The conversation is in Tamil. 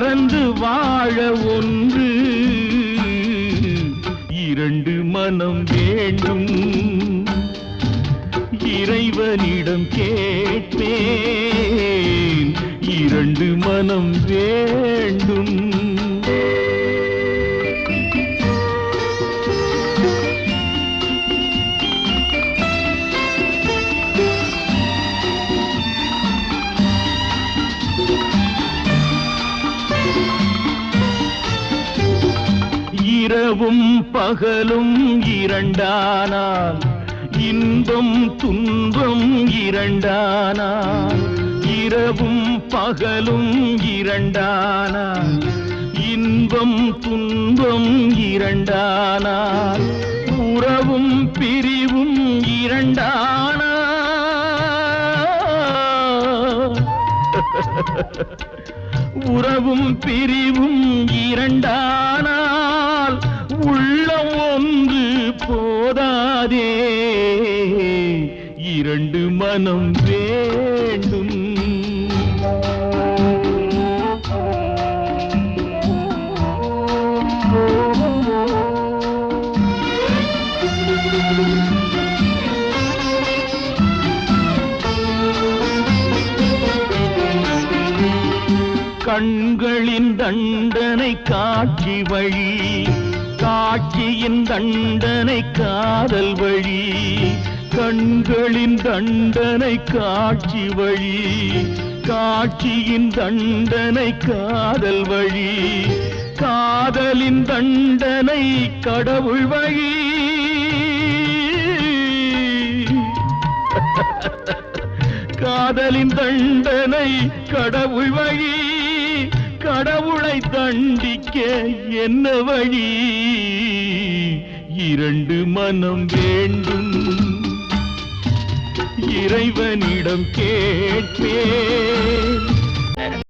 மறந்து வாழ ஒன்று. இரண்டு மனம் வேண்டும். இறைவனிடம் கேட்பேன். இரண்டு மனம் வேண்டும். இரவும் பகலும் இரண்டானால் இன்பம் துன்பம் இரண்டானால் இரவும் பகலும் இரண்டானால் இன்பம் துன்பம் இரண்டானால் உறவும் பிரிவும் இரண்டானால். உறவும் பிரிவும் இரண்டானால். போதாதே இரண்டு மனம் வேண்டும். கண்களின் தண்டனை காட்சி வழி. சாட்சியின் தண்டனை காதல் வழி. கண்களின் தண்டனை காட்சி வழி. காட்சியின் தண்டனை காதல் வழி. காதலின் தண்டனை கடவுள் வழி. காதலின் தண்டனை கடவுள் வழி. கடவுளை தண்டிக்க என்ன வழி? இரண்டு மனம் வேண்டும். இறைவனிடம் கேட்பேன்.